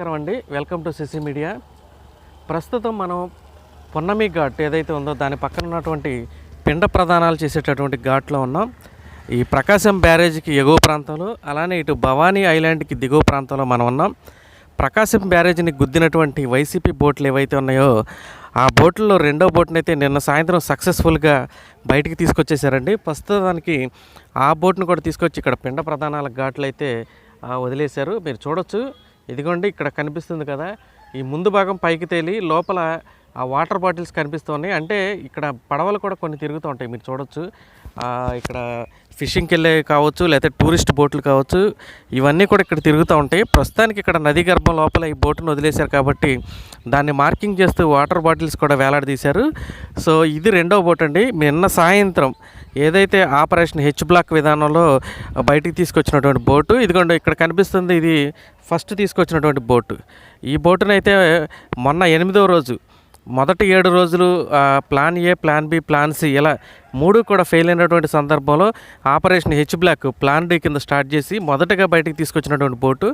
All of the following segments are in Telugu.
నమస్కారం అండి. Welcome to CC media. ప్రస్తుతం మనం పొన్నమి ఘాట్ ఏదైతే ఉందో దాని పక్కన ఉన్నటువంటి పిండ ప్రదానాలు చేసేటటువంటి ఘాట్లో ఉన్నాం. ఈ ప్రకాశం బ్యారేజ్కి ఎగువ ప్రాంతంలో అలానే ఇటు భవానీ ఐలాండ్కి దిగువ ప్రాంతంలో మనం ఉన్నాం. ప్రకాశం బ్యారేజ్ని గుద్దినటువంటి వైసీపీ బోట్లు ఏవైతే ఉన్నాయో ఆ బోట్లలో రెండో బోట్నైతే నిన్న సాయంత్రం సక్సెస్ఫుల్గా బయటికి తీసుకొచ్చేసారండి. ప్రస్తుతానికి ఆ బోట్ను కూడా తీసుకొచ్చి ఇక్కడ పిండ ప్రధానాల ఘాట్లు అయితే వదిలేశారు. మీరు చూడొచ్చు. ఇదిగోండి ఇక్కడ కనిపిస్తుంది కదా. ఈ ముందు భాగం పైకి తేలి లోపల ఆ వాటర్ బాటిల్స్ కనిపిస్తూ ఉన్నాయి అంటే ఇక్కడ పడవలు కూడా కొన్ని తిరుగుతూ ఉంటాయి. మీరు చూడొచ్చు. ఇక్కడ ఫిషింగ్కి వెళ్ళే కావచ్చు లేకపోతే టూరిస్ట్ బోట్లు కావచ్చు ఇవన్నీ కూడా ఇక్కడ తిరుగుతూ ఉంటాయి. ప్రస్తుతానికి ఇక్కడ నది గర్భం లోపల ఈ బోటును వదిలేశారు కాబట్టి దాన్ని మార్కింగ్ చేస్తూ వాటర్ బాటిల్స్ కూడా వేలాడదీశారు. సో ఇది రెండో బోట్ అండి. నిన్న సాయంత్రం ఏదైతే ఆపరేషన్ హెచ్ బ్లాక్ విధానంలో బయటికి తీసుకొచ్చినటువంటి బోటు ఇదిగోండి ఇక్కడ కనిపిస్తుంది. ఇది ఫస్ట్ తీసుకొచ్చినటువంటి బోటు. ఈ బోటునైతే మొన్న ఎనిమిదో రోజు మొదటి ఏడు రోజులు plan A plan B plan C ఇలా మూడు కూడా ఫెయిల్ అయినటువంటి సందర్భంలో operation H block plan D కింద స్టార్ట్ చేసి మొదటగా బయటికి తీసుకొచ్చినటువంటి బోటు.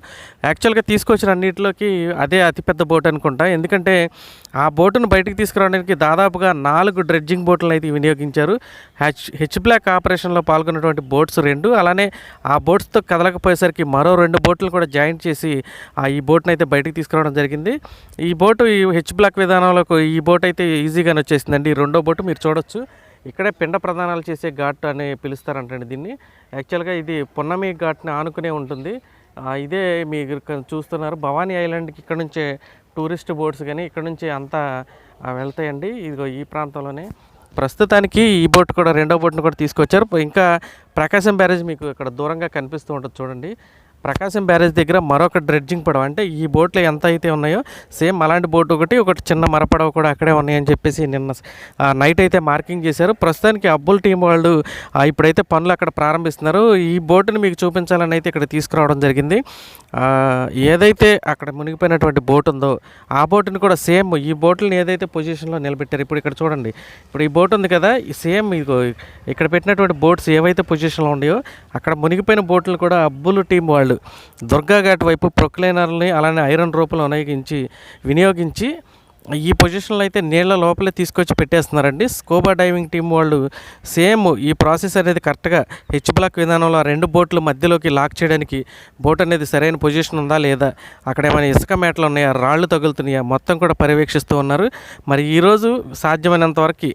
యాక్చువల్గా తీసుకొచ్చిన అన్నిటిలోకి అదే అతిపెద్ద బోట్ అనుకుంటా. ఎందుకంటే ఆ బోటును బయటికి తీసుకురావడానికి దాదాపుగా నాలుగు డ్రెడ్జింగ్ బోట్లను అయితే వినియోగించారు. హెచ్ హెచ్ బ్లాక్ ఆపరేషన్లో పాల్గొన్నటువంటి బోట్స్ రెండు. అలానే ఆ బోట్స్తో కదలకపోయేసరికి మరో రెండు బోట్లు కూడా జాయింట్ చేసి ఆ ఈ బోట్ని అయితే బయటికి తీసుకురావడం జరిగింది. ఈ బోటు ఈ హెచ్ బ్లాక్ విధానంలో ఈ బోట్ అయితే ఈజీగానే వచ్చేసిందండి. ఈ రెండో బోటు మీరు చూడొచ్చు. ఇక్కడే పిండ ప్రదానాలు చేసే ఘాట్ అని పిలుస్తారంటండి దీన్ని. యాక్చువల్గా ఇది పున్నమి ఘాట్ని ఆనుకునే ఉంటుంది. ఇదే మీరు చూస్తున్నారు. భవానీ ఐలాండ్కి ఇక్కడ నుంచే టూరిస్ట్ బోట్స్ కానీ ఇక్కడ నుంచి అంతా వెళ్తాయండి. ఇదిగో ఈ ప్రాంతంలోనే. ప్రస్తుతానికి ఈ బోట్ కూడా రెండో బోట్ను కూడా తీసుకొచ్చారు. ఇంకా ప్రకాశం బ్యారేజ్ మీకు ఇక్కడ దూరంగా కనిపిస్తూ ఉంటుంది చూడండి. ప్రకాశం బ్యారేజ్ దగ్గర మరొక డ్రెడ్జింగ్ పడవ. అంటే ఈ బోట్లు ఎంత అయితే ఉన్నాయో సేమ్ అలాంటి బోట్ ఒకటి ఒకటి చిన్న మరపడవ కూడా అక్కడే ఉన్నాయని చెప్పేసి నిన్న నైట్ అయితే మార్కింగ్ చేశారు. ప్రస్తుతానికి అబ్బుల్ టీం వాళ్ళు ఆ, ఇప్పుడైతే పనులు అక్కడ ప్రారంభిస్తున్నారు. ఈ బోటుని మీకు చూపించాలని అయితే ఇక్కడ తీసుకురావడం జరిగింది. ఏదైతే అక్కడ మునిగిపోయినటువంటి బోట్ ఉందో ఆ బోటుని కూడా సేమ్ ఈ బోట్లను ఏదైతే పొజిషన్లో నిలబెట్టారు ఇప్పుడు ఇక్కడ చూడండి. ఇప్పుడు ఈ బోట్ ఉంది కదా సేమ్ మీకు ఇక్కడ పెట్టినటువంటి బోట్స్ ఏవైతే పొజిషన్లో ఉన్నాయో అక్కడ మునిగిపోయిన బోట్లు కూడా అబ్బుల్ టీం వాళ్ళు దుర్గా ఘాట్ వైపు ప్రొక్లైనర్ని అలానే ఐరన్ రూపంలో వినియోగించి వినియోగించి ఈ పొజిషన్లో అయితే నీళ్ళ లోపలే తీసుకొచ్చి పెట్టేస్తున్నారండి. స్కోబా డైవింగ్ టీం వాళ్ళు సేమ్ ఈ ప్రాసెస్ అనేది కరెక్ట్గా హెచ్ బ్లాక్ విధానంలో రెండు బోట్లు మధ్యలోకి లాక్ చేయడానికి బోట్ అనేది సరైన పొజిషన్ ఉందా లేదా అక్కడ ఏమైనా ఇసుక మేటలు ఉన్నాయా రాళ్ళు తగులుతున్నాయా మొత్తం కూడా పర్యవేక్షిస్తూ ఉన్నారు. మరి ఈరోజు సాధ్యమైనంత వరకు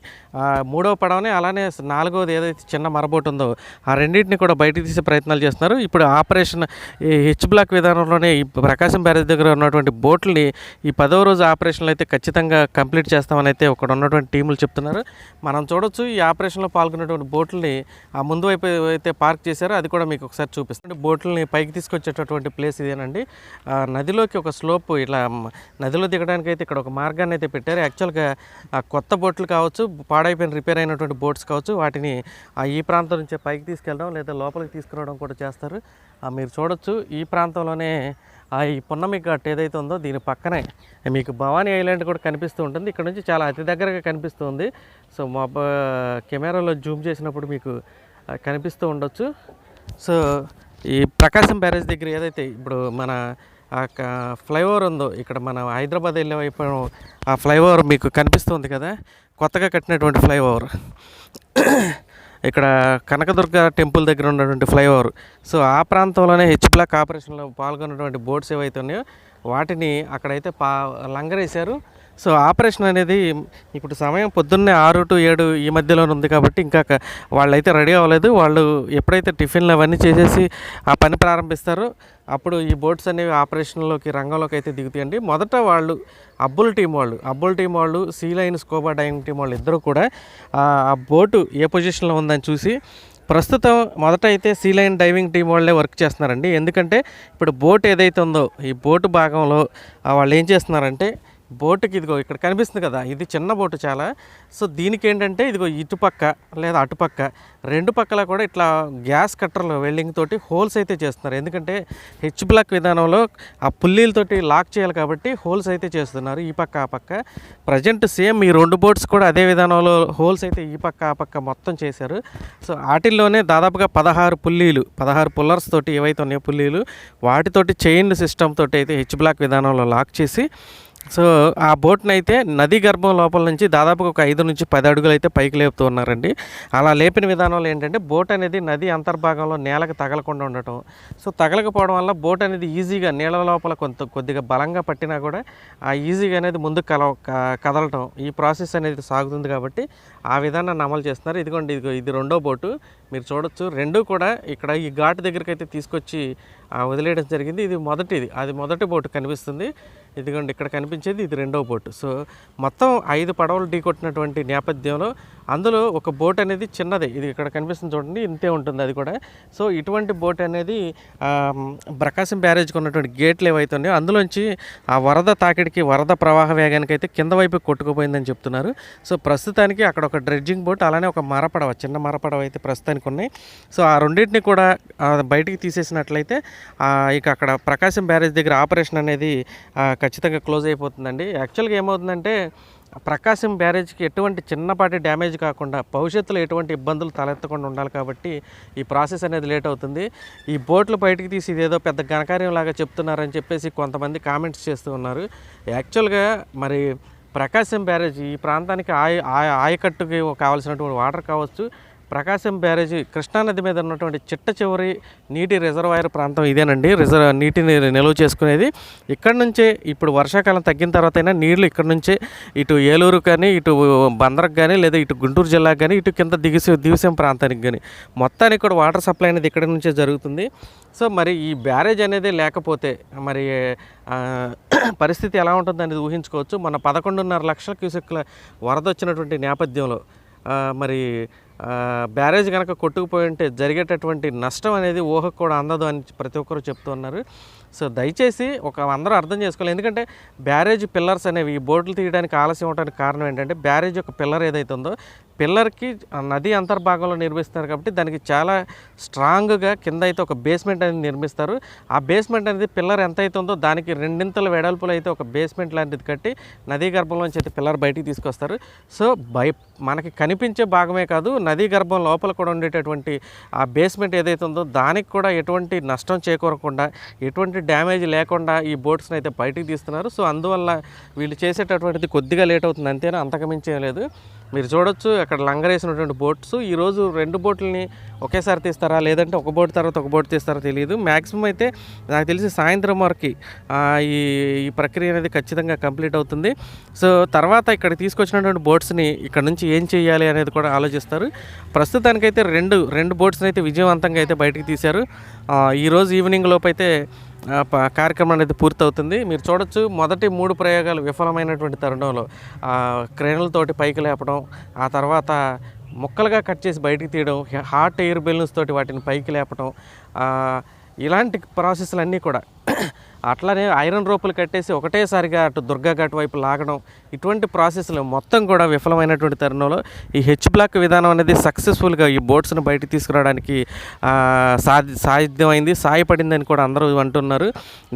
మూడో మూడవ పడవని అలానే నాలుగవది ఏదైతే చిన్న మరబోటు ఉందో ఆ రెండింటిని కూడా బయటకు తీసే ప్రయత్నాలు చేస్తున్నారు. ఇప్పుడు ఆపరేషన్ ఈ హెచ్ బ్లాక్ విధానంలోనే ఈ ప్రకాశం బ్యారేజ్ దగ్గర ఉన్నటువంటి బోట్లని ఈ పదవ రోజు ఆపరేషన్లో అయితే ఖచ్చితంగా కంప్లీట్ చేస్తామని అయితే ఇక్కడ ఉన్నటువంటి టీములు చెప్తున్నారు. మనం చూడొచ్చు ఈ ఆపరేషన్లో పాల్గొన్నటువంటి బోట్లని ఆ ముందు వైపు అయితే పార్క్ చేశారో. అది కూడా మీకు ఒకసారి చూపిస్తుంది బోట్లని పైకి తీసుకొచ్చేటటువంటి ప్లేస్ ఇదేనండి. నదిలోకి ఒక స్లోప్ ఇట్లా నదిలో దిగడానికి అయితే ఇక్కడ ఒక మార్గాన్ని అయితే పెట్టారు. యాక్చువల్గా కొత్త బోట్లు కావచ్చు పాడైపోయిన రిపేర్ అయినటువంటి బోట్స్ కావచ్చు వాటిని ఆ ఈ ప్రాంతం నుంచి పైకి తీసుకెళ్ళడం లేదా లోపలికి తీసుకురావడం కూడా చేస్తారు. మీరు చూడొచ్చు ఈ ప్రాంతంలోనే ఆ ఈ పున్నమి ఘాట్ ఏదైతే ఉందో దీని పక్కనే మీకు భవానీ ఐలాండ్ కూడా కనిపిస్తూ ఉంటుంది. ఇక్కడ నుంచి చాలా అతి దగ్గరగా కనిపిస్తుంది సో మా కెమెరాలో జూమ్ చేసినప్పుడు మీకు కనిపిస్తూ ఉండొచ్చు. సో ఈ ప్రకాశం బ్యారేజ్ దగ్గర ఏదైతే ఇప్పుడు మన ఫ్లైఓవర్ ఉందో ఇక్కడ మన హైదరాబాద్ వెళ్ళే వైపు ఆ ఫ్లైఓవర్ మీకు కనిపిస్తుంది కదా. కొత్తగా కట్టినటువంటి ఫ్లైఓవర్. ఇక్కడ కనకదుర్గ టెంపుల్ దగ్గర ఉన్నటువంటి ఫ్లైఓవర్. సో ఆ ప్రాంతంలోనే హెచ్ బ్లాక్ ఆపరేషన్లో పాల్గొన్నటువంటి బోట్స్ ఏవైతే ఉన్నాయో వాటిని అక్కడైతే పా లంగరేశారు. సో ఆపరేషన్ అనేది ఇప్పుడు సమయం పొద్దున్నే ఆరు టు ఏడు ఈ మధ్యలోనే ఉంది కాబట్టి ఇంకా వాళ్ళైతే రెడీ అవ్వలేదు. వాళ్ళు ఎప్పుడైతే టిఫిన్లు అవన్నీ చేసేసి ఆ పని ప్రారంభిస్తారో అప్పుడు ఈ బోట్స్ అనేవి ఆపరేషన్లోకి రంగంలోకి అయితే దిగుతాయండి. మొదట వాళ్ళు అబ్బుల్ టీం వాళ్ళు అబ్బుల్ టీం వాళ్ళు sea line scuba diving team వాళ్ళు ఇద్దరు కూడా ఆ బోటు ఏ పొజిషన్లో ఉందని చూసి ప్రస్తుతం మొదట అయితే సీ లైన్ డైవింగ్ టీం వాళ్ళే వర్క్ చేస్తున్నారండి. ఎందుకంటే ఇప్పుడు బోట్ ఏదైతే ఉందో ఈ బోటు భాగంలో వాళ్ళు ఏం చేస్తున్నారంటే బోటుకి ఇదిగో ఇక్కడ కనిపిస్తుంది కదా ఇది చిన్న బోటు చాలా. సో దీనికి ఏంటంటే ఇదిగో ఇటుపక్క లేదా అటుపక్క రెండు పక్కల కూడా ఇట్లా గ్యాస్ కట్టర్లు వెల్డింగ్ తోటి హోల్స్ అయితే చేస్తున్నారు. ఎందుకంటే హెచ్ బ్లాక్ విధానంలో ఆ పుల్లీలతోటి లాక్ చేయాలి కాబట్టి హోల్స్ అయితే చేస్తున్నారు ఈ పక్క ఆ పక్క. ప్రజెంట్ సేమ్ ఈ రెండు బోట్స్ కూడా అదే విధానంలో హోల్స్ అయితే ఈ పక్క ఆ పక్క మొత్తం చేశారు. సో వాటిల్లోనే దాదాపుగా పదహారు పుల్లీలు పదహారు పుల్లర్స్ తోటి ఏవైతే ఉన్నాయో పుల్లీలు వాటితోటి చైన్ సిస్టమ్ తోటి అయితే హెచ్ బ్లాక్ విధానంలో లాక్ చేసి సో ఆ బోట్ని అయితే నది గర్భం లోపల నుంచి దాదాపుగా ఒక ఐదు నుంచి పది అడుగులు అయితే పైకి లేపుతూ ఉన్నారండి. అలా లేపిన విధానంలో ఏంటంటే బోట్ అనేది నది అంతర్భాగంలో నేలకు తగలకుండా ఉండటం. సో తగలకపోవడం వల్ల బోట్ అనేది ఈజీగా నీళ్ళ లోపల కొంత కొద్దిగా బలంగా పట్టినా కూడా ఆ ఈజీగా అనేది ముందుకు కల క- కదలటం ఈ ప్రాసెస్ అనేది సాగుతుంది కాబట్టి ఆ విధానాన్ని అమలు చేస్తున్నారు. ఇదిగోండి ఇదిగో ఇది రెండో బోటు. మీరు చూడొచ్చు. రెండు కూడా ఇక్కడ ఈ ఘాటు దగ్గరికి అయితే తీసుకొచ్చి వదిలేయడం జరిగింది. ఇది మొదటిది. అది మొదటి బోటు కనిపిస్తుంది. ఇదిగోండి ఇక్కడ కనిపించేది ఇది రెండో బోటు. సో మొత్తం ఐదు పడవలు ఢీకొట్టినటువంటి నేపథ్యంలో అందులో ఒక బోట్ అనేది చిన్నదే. ఇది ఇక్కడ కనిపిస్తుంది చూడండి ఇంతే ఉంటుంది అది కూడా. సో ఇటువంటి బోట్ అనేది ప్రకాశం బ్యారేజ్కి ఉన్నటువంటి గేట్లు ఏవైతే ఉన్నాయో అందులోంచి ఆ వరద తాకిడికి వరద ప్రవాహ వేగానికి అయితే కింద వైపు కొట్టుకుపోయిందని చెప్తున్నారు. సో ప్రస్తుతానికి అక్కడ ఒక డ్రెడ్జింగ్ బోట్ అలానే ఒక మరపడవ చిన్న మరపడవ అయితే ప్రస్తుతానికి ఉన్నాయి సో ఆ రెండింటిని కూడా బయటికి తీసేసినట్లయితే ఇక అక్కడ ప్రకాశం బ్యారేజ్ దగ్గర ఆపరేషన్ అనేది ఖచ్చితంగా క్లోజ్ అయిపోతుందండి. యాక్చువల్గా ఏమవుతుందంటే ప్రకాశం బ్యారేజ్కి ఎటువంటి చిన్నపాటి డ్యామేజ్ కాకుండా భవిష్యత్తులో ఎటువంటి ఇబ్బందులు తలెత్తకుండా ఉండాలి కాబట్టి ఈ ప్రాసెస్ అనేది లేట్ అవుతుంది. ఈ బోట్లు బయటికి తీసి ఇదేదో పెద్ద ఘనకార్యం లాగా చెప్తున్నారని చెప్పేసి కొంతమంది కామెంట్స్ చేస్తూ ఉన్నారు. యాక్చువల్గా మరి ప్రకాశం బ్యారేజ్ ఈ ప్రాంతానికి ఆయ ఆయ- ఆయకట్టుకి కావాల్సినటువంటి వాటర్ కావచ్చు ప్రకాశం బ్యారేజీ కృష్ణానది మీద ఉన్నటువంటి చిట్ట చివరి నీటి రిజర్వాయర్ ప్రాంతం ఇదేనండి. రిజర్వ్ నీటిని నిల్వ చేసుకునేది. ఇక్కడ నుంచే ఇప్పుడు వర్షాకాలం తగ్గిన తర్వాత అయినా నీళ్ళు ఇక్కడ నుంచే ఇటు ఏలూరు కానీ ఇటు బందరకు కానీ లేదా ఇటు గుంటూరు జిల్లాకు కానీ ఇటు కింద దిగిసే దిగుసం ప్రాంతానికి కానీ. మొత్తానికి కూడా వాటర్ సప్లై అనేది ఇక్కడ నుంచే జరుగుతుంది. సో మరి ఈ బ్యారేజ్ అనేది లేకపోతే మరి పరిస్థితి ఎలా ఉంటుంది అనేది ఊహించుకోవచ్చు. మన పదకొండున్నర లక్షల క్యూసెక్ల వరద వచ్చినటువంటి నేపథ్యంలో మరి బ్యారేజ్ కనుక కొట్టుకుపోయి ఉంటే జరిగేటటువంటి నష్టం అనేది ఊహకు కూడా అందదు అని ప్రతి ఒక్కరు చెప్తూ ఉన్నారు. సో దయచేసి ఒక అందరూ అర్థం చేసుకోవాలి. ఎందుకంటే బ్యారేజ్ పిల్లర్స్ అనేవి ఈ బోట్లు తీయడానికి ఆలస్యం అవడానికి కారణం ఏంటంటే బ్యారేజ్ యొక్క పిల్లర్ ఏదైతే ఉందో పిల్లర్కి నది అంతర్భాగంలో నిర్మిస్తారు కాబట్టి దానికి చాలా స్ట్రాంగ్గా కింద అయితే ఒక బేస్మెంట్ అనేది నిర్మిస్తారు. ఆ బేస్మెంట్ అనేది పిల్లర్ ఎంత అవుతుందో ఉందో దానికి రెండింతల వెడల్పులు అయితే ఒక బేస్మెంట్ లాంటిది కట్టి నదీ గర్భంలోంచి అయితే పిల్లర్ బయటికి తీసుకొస్తారు. సో బై మనకి కనిపించే భాగమే కాదు నదీ గర్భం లోపల కూడా ఉండేటటువంటి ఆ బేస్మెంట్ ఏదైతే ఉందో దానికి కూడా ఎటువంటి నష్టం చేకూరకుండా ఎటువంటి డ్యామేజ్ లేకుండా ఈ బోట్స్ని అయితే బయటికి తీస్తున్నారు. సో అందువల్ల వీళ్ళు చేసేటటువంటిది కొద్దిగా లేట్ అవుతుంది. అంతేనా? అంతకమించేం లేదు. మీరు చూడొచ్చు అక్కడ లంగరేసినటువంటి బోట్స్ ఈరోజు రెండు బోట్లని ఒకేసారి తీస్తారా? లేదంటే ఒక బోర్డు తర్వాత ఒక బోర్డు తీస్తారా తెలియదు మ్యాక్సిమం అయితే నాకు తెలిసి సాయంత్రం వరకు ఈ ఈ ప్రక్రియ అనేది ఖచ్చితంగా కంప్లీట్ అవుతుంది. సో తర్వాత ఇక్కడ తీసుకొచ్చినటువంటి బోట్స్ని ఇక్కడ నుంచి ఏం చేయాలి అనేది కూడా ఆలోచిస్తారు. ప్రస్తుతానికైతే రెండు రెండు బోట్స్ని అయితే విజయవంతంగా అయితే బయటకు తీశారు. ఈరోజు ఈవినింగ్ లోపు అయితే కార్యక్రమం అనేది పూర్తవుతుంది. మీరు చూడొచ్చు మొదటి మూడు ప్రయోగాలు విఫలమైనటువంటి తరుణంలో ఆ, క్రేన్లతోటి పైకి లేపడం ఆ తర్వాత ముక్కలుగా కట్ చేసి బయటికి తీయడం హాట్ ఎయిర్ బెలూన్స్ తోటి వాటిని పైకి లేపడం ఇలాంటి ప్రాసెస్లు అన్నీ కూడా అట్లానే ఐరన్ రోపులు కట్టేసి ఒకటేసారిగా అటు దుర్గా ఘాట్ వైపు లాగడం ఇటువంటి ప్రాసెస్లు మొత్తం కూడా విఫలమైనటువంటి తరుణంలో ఈ హెచ్ బ్లాక్ విధానం అనేది సక్సెస్ఫుల్గా ఈ బోట్స్ని బయటికి తీసుకురావడానికి సాధ్యమైంది సాయపడిందని కూడా అందరూ అంటున్నారు.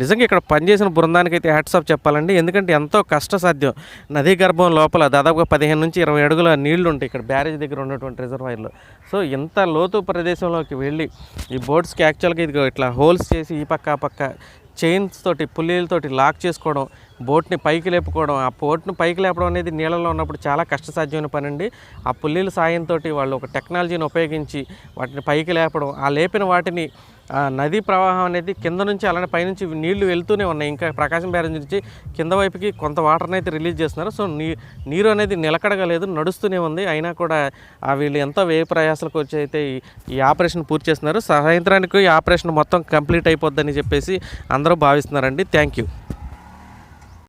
నిజంగా ఇక్కడ పనిచేసిన బృందానికి అయితే హ్యాట్సాప్ చెప్పాలండి. ఎందుకంటే ఎంతో కష్టసాధ్యం. నదీ గర్భం లోపల దాదాపుగా పదిహేను నుంచి ఇరవై అడుగుల నీళ్ళు ఉంటాయి ఇక్కడ బ్యారేజ్ దగ్గర ఉన్నటువంటి రిజర్వాయర్లో. సో ఇంత లోతు ప్రదేశంలోకి వెళ్ళి ఈ బోట్స్కి యాక్చువల్గా ఇదిగో ఇట్లా హోల్స్ చేసి ఈ పక్క ఆ పక్క చైన్స్ తోటి పుల్లీలతోటి లాక్ చేసుకోవడం బోట్ని పైకి లేపుకోవడం ఆ బోట్ని పైకి లేపడం అనేది నీళ్ళలో ఉన్నప్పుడు చాలా కష్టసాధ్యమైన పని అండి ఆ పుల్లీల సాయంతో వాళ్ళు ఒక టెక్నాలజీని ఉపయోగించి వాటిని పైకి లేపడం ఆ లేపిన వాటిని నదీ ప్రవాహం అనేది కింద నుంచి అలానే పైనుంచి నీళ్ళు వెళ్తూనే ఉన్నాయి. ఇంకా ప్రకాశం బ్యారేజ్ నుంచి కింద వైపుకి కొంత వాటర్ని అయితే రిలీజ్ చేస్తున్నారు. సో నీ నీరు అనేది నిలకడగా లేదు నడుస్తూనే ఉంది. అయినా కూడా వీళ్ళు ఎంతో వ్యయ ప్రయాసాలకు వచ్చి అయితే ఈ- ఈ ఆపరేషన్ పూర్తి చేస్తున్నారు. సాయంత్రానికి ఈ ఆపరేషన్ మొత్తం కంప్లీట్ అయిపోద్దని చెప్పేసి అందరూ భావిస్తున్నారండి. Thank you.